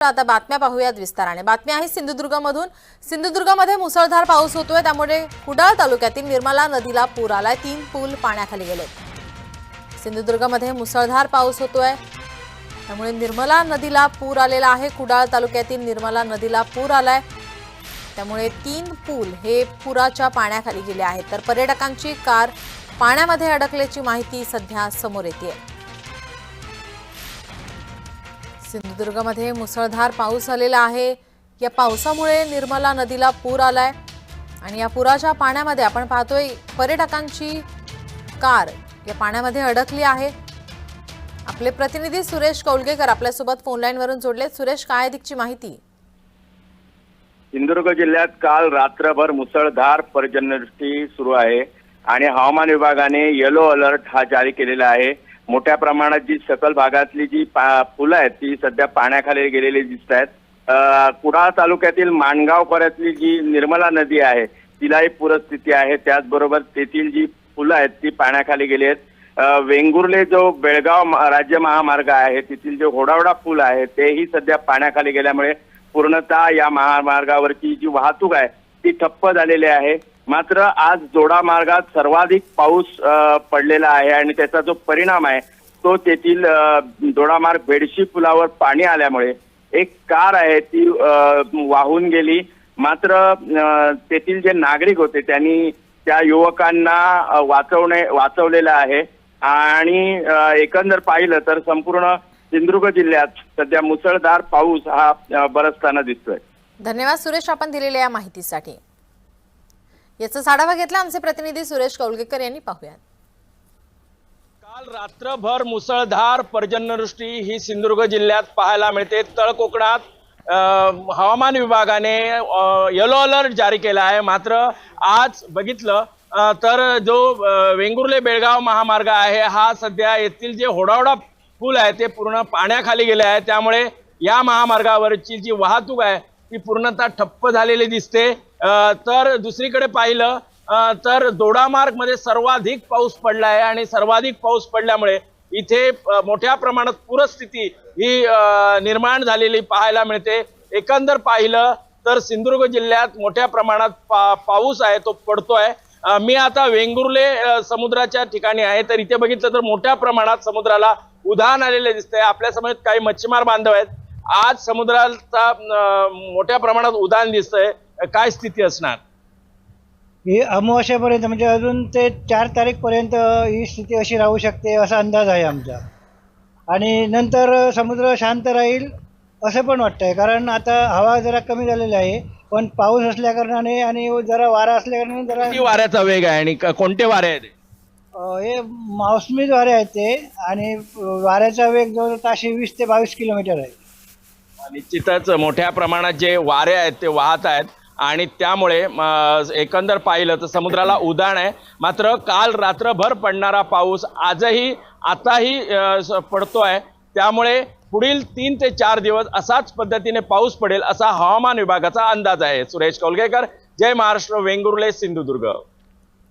आता बातम्या पाहूयात विस्ताराने. बातमी आहे सिंधुदुर्गमधून. सिंधुदुर्गमध्ये मुसळधार पाऊस होतोय. त्यामुळे कुडाळ तालुक्यातील निर्मला नदीला पूर आलाय. तीन पूल पाण्याखाली गेलेत. सिंधुदुर्गमध्ये मुसळधार पाऊस होतोय. त्यामुळे निर्मला नदीला पूर आलेला आहे. कुडाळ तालुक्यातील निर्मला नदीला पूर आलाय. त्यामुळे तीन पूल हे पुराच्या पाण्याखाली गेले आहेत. तर पर्यटकांची कार पाण्यामध्ये अडकल्याची माहिती सध्या समोर येते सिंधुदुर्गमध्ये मुसळधार पाऊस आलेला आहे. या पावसामुळे निर्मला नदीला पूर आलाय. आणि या पुराच्या पाण्यामध्ये आपण पाहतोय पर्यटकांची कार या पाण्यामध्ये अडकली आहे. आपले प्रतिनिधी सुरेश कौलगेकर आपल्यासोबत फोनलाईनवरून जोडलेत. सुरेश काय अधिकची माहिती? सिंधुदुर्ग जिल्ह्यात काल रात्रभर मुसळधार पर्जन्यवृष्टी सुरू आहे. आणि हवामान विभागाने येलो अलर्ट हा जारी केलेला आहे. मोठ्या प्रमाणात जी सकल भागातली जी पा- फुलं आहेत ती सध्या पाण्याखाली गेलेली दिसत आहेत. कुडाळ तालुक्यातील माणगाव खोऱ्यातली जी निर्मला नदी आहे तिलाही पूरस्थिती आहे. त्याचबरोबर तेथील जी फुलं आहेत ती पाण्याखाली गेली आहेत. वेंगुर्ले जो बेळगाव राज्य महामार्ग आहे तेथील जे होडावडा पूल आहे तेही सध्या पाण्याखाली गेल्यामुळे पूर्णतः या महामार्गावरची जी वाहतूक आहे ती ठप्प झालेली आहे. मात्र आज जोडा मार्गात सर्वाधिक पाऊस पडलेला आहे आणि त्याचा जो परिणाम आहे तो तेथील जोडामार्ग दोडामार्ग बेडशी पुलावर पाणी आल्यामुळे एक कार आहे ती वाहून गेली. मात्र तेथील जे नागरिक होते त्यांनी त्या युवकांना वाचवणे वाचवलेलं आहे. आणि एकंदर पाहिलं तर संपूर्ण सिंधुदुर्ग जिल्ह्यात सध्या मुसळधार पाऊस हा बरसताना दिसतोय. धन्यवाद सुरेश आपण दिलेल्या या माहितीसाठी. याचा साढावा घेतला आमचे प्रतिनिधी सुरेश कौलगेकर यांनी. पाहूयात. काल रात्रभर मुसळधार पर्जन्यवृष्टी ही सिंधुदुर्ग जिल्ह्यात पाहायला मिळते. तळ कोकणात हवामान विभागाने येलो अलर्ट जारी केला आहे. मात्र आज बघितलं तर जो वेंगुर्ले बेळगाव महामार्ग आहे हा सध्या येथील जे होडावडा पूल आहे ते पूर्ण पाण्याखाली गेले आहे. त्यामुळे या महामार्गावरची जी वाहतूक आहे ती पूर्णतः ठप्प झालेली दिसते. तर दुसरीकडे पाहिलं तर दोडामार्गमध्ये सर्वाधिक पाऊस पडला आहे आणि सर्वाधिक पाऊस पडल्यामुळे इथे मोठ्या प्रमाणात पूरस्थिती ही निर्माण झालेली पाहायला मिळते. एकंदर पाहिलं तर सिंधुदुर्ग जिल्ह्यात मोठ्या प्रमाणात पा पाऊस आहे तो पडतोय. मी आता वेंगुर्ले समुद्राच्या ठिकाणी आहे तर इथे बघितलं तर मोठ्या प्रमाणात समुद्राला उधाण आलेले दिसतंय. आपल्यासमोर काही मच्छीमार बांधव आहेत. आज समुद्राचा मोठ्या प्रमाणात उधाण दिसतंय. काय स्थिती असणार? ही अमावस्यापर्यंत म्हणजे अजून ते चार तारीखपर्यंत ही स्थिती अशी राहू शकते असा अंदाज आहे आमचा. आणि नंतर समुद्र शांत राहील असं पण वाटतंय. कारण आता हवा जरा कमी झालेली आहे पण पाऊस असल्याकारणाने आणि जरा वारा असल्याकारणाने किती जरा वाऱ्याचा वेग आहे आणि क- कोणते वारे आहेत अं, हे मोसमी वारे आहेत ते आणि वाऱ्याचा वेग जवळ ताशे वीस ते बावीस किलोमीटर आहे. निश्चितच मोठ्या प्रमाणात जे वारे आहेत ते वाहत आहेत आणि त्यामुळे एकंदर पाहिलं तर समुद्राला उधाण आहे. मात्र काल रात्रभर पडणारा पाऊस आजही आताही स- पडतोय. त्यामुळे पुढील तीन ते चार दिवस असाच पद्धतीने पाऊस पडेल असा हवामान विभागाचा अंदाज आहे. सुरेश कौलगेकर जय महाराष्ट्र वेंगुर्ले सिंधुदुर्ग.